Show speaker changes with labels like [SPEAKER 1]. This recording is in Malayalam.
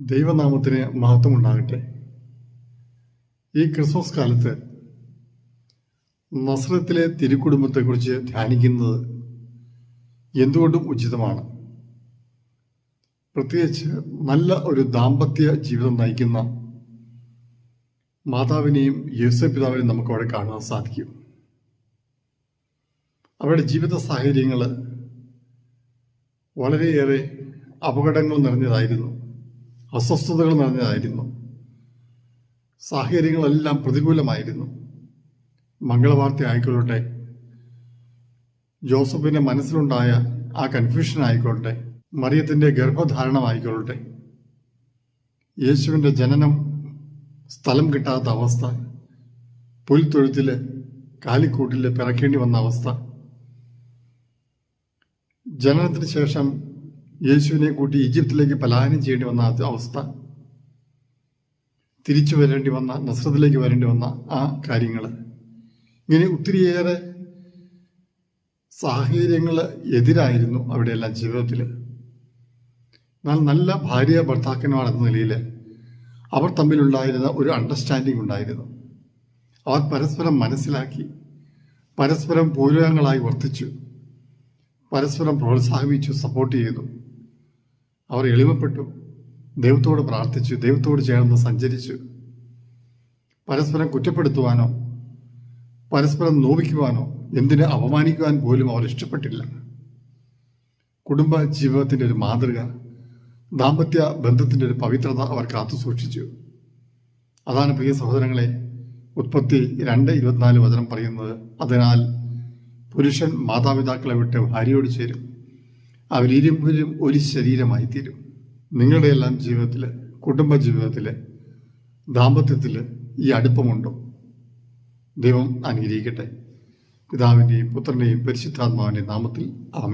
[SPEAKER 1] ദൈവനാമത്തിന് മഹത്വമുണ്ടാകട്ടെ. ഈ ക്രിസ്മസ് കാലത്ത് നസ്രത്തിലെ തിരുക്കുടുംബത്തെക്കുറിച്ച് ധ്യാനിക്കുന്നത് എന്തുകൊണ്ടും ഉചിതമാണ്. പ്രത്യേകിച്ച് നല്ല ഒരു ദാമ്പത്യ ജീവിതം നയിക്കുന്ന മാതാവിനെയും യേശുപിതാവിനെയും നമുക്ക് അവിടെ കാണാൻ സാധിക്കും. അവരുടെ ജീവിത സാഹചര്യങ്ങൾ വളരെയേറെ അപകടങ്ങൾ നിറഞ്ഞതായിരുന്നു. അസ്വസ്ഥതകൾ നിറഞ്ഞതായിരുന്നു. സാഹചര്യങ്ങളെല്ലാം പ്രതികൂലമായിരുന്നു. മംഗളവാർത്ത ആയിക്കൊള്ളട്ടെ ജോസഫിന്റെ മനസ്സിലുണ്ടായ ആ കൺഫ്യൂഷൻ ആയിക്കൊള്ളട്ടെ. മറിയത്തിന്റെ ഗർഭധാരണമായിക്കൊള്ളട്ടെ. യേശുവിന്റെ ജനനം സ്ഥലം കിട്ടാത്ത അവസ്ഥ പുൽത്തൊഴുത്തിൽ കാലിക്കൂട്ടിൽ പിറക്കേണ്ടി വന്ന അവസ്ഥ. ജനനത്തിന് ശേഷം യേശുവിനെ കൂട്ടി ഈജിപ്തിലേക്ക് പലായനം ചെയ്യേണ്ടി വന്ന അവസ്ഥ തിരിച്ചു വരേണ്ടി വന്ന നസ്രത്തിലേക്ക് വരേണ്ടി വന്ന ആ കാര്യങ്ങൾ ഇങ്ങനെ ഒത്തിരിയേറെ സാഹചര്യങ്ങൾ എതിരായിരുന്നു അവിടെയെല്ലാം ജീവിതത്തിൽ എന്നാൽ നല്ല ഭാര്യ ഭർത്താക്കന്മാർ എന്ന നിലയിൽ അവർ തമ്മിലുണ്ടായിരുന്ന ഒരു അണ്ടർസ്റ്റാൻഡിംഗ് ഉണ്ടായിരുന്നു. അവർ പരസ്പരം മനസ്സിലാക്കി പരസ്പരം പൂരകങ്ങളായി വർത്തിച്ചു പരസ്പരം പ്രോത്സാഹിപ്പിച്ചു സപ്പോർട്ട് ചെയ്തു. അവർ എളിമപ്പെട്ടു. ദൈവത്തോട് പ്രാർത്ഥിച്ചു. ദൈവത്തോട് ചേർന്ന് സഞ്ചരിച്ചു. പരസ്പരം കുറ്റപ്പെടുത്തുവാനോ പരസ്പരം നോവിക്കുവാനോ എന്തിനെ അപമാനിക്കുവാൻ പോലും അവർ ഇഷ്ടപ്പെട്ടില്ല. കുടുംബ ജീവിതത്തിന്റെ ഒരു മാതൃക ദാമ്പത്യ ബന്ധത്തിന്റെ ഒരു പവിത്രത അവർ കാത്തു സൂക്ഷിച്ചു. അതാണ് പ്രിയ സഹോദരങ്ങളെ ഉത്പത്തി രണ്ട് ഇരുപത്തിനാല് വചനം പറയുന്നത് അതിനാൽ പുരുഷൻ മാതാപിതാക്കളെ വിട്ട് ഭാര്യയോട് ചേരും. അവരിരുവരും ഒരു ശരീരമായി തീരും നിങ്ങളുടെ എല്ലാം ജീവിതത്തിൽ കുടുംബ ജീവിതത്തിൽ ദാമ്പത്യത്തിൽ ഈ അടുപ്പമുണ്ടോ? ദൈവം അനുഗ്രഹിക്കട്ടെ. പിതാവിന്റെയും പുത്രന്റെയും പരിശുദ്ധാത്മാവിന്റെയും നാമത്തിൽ ആമേ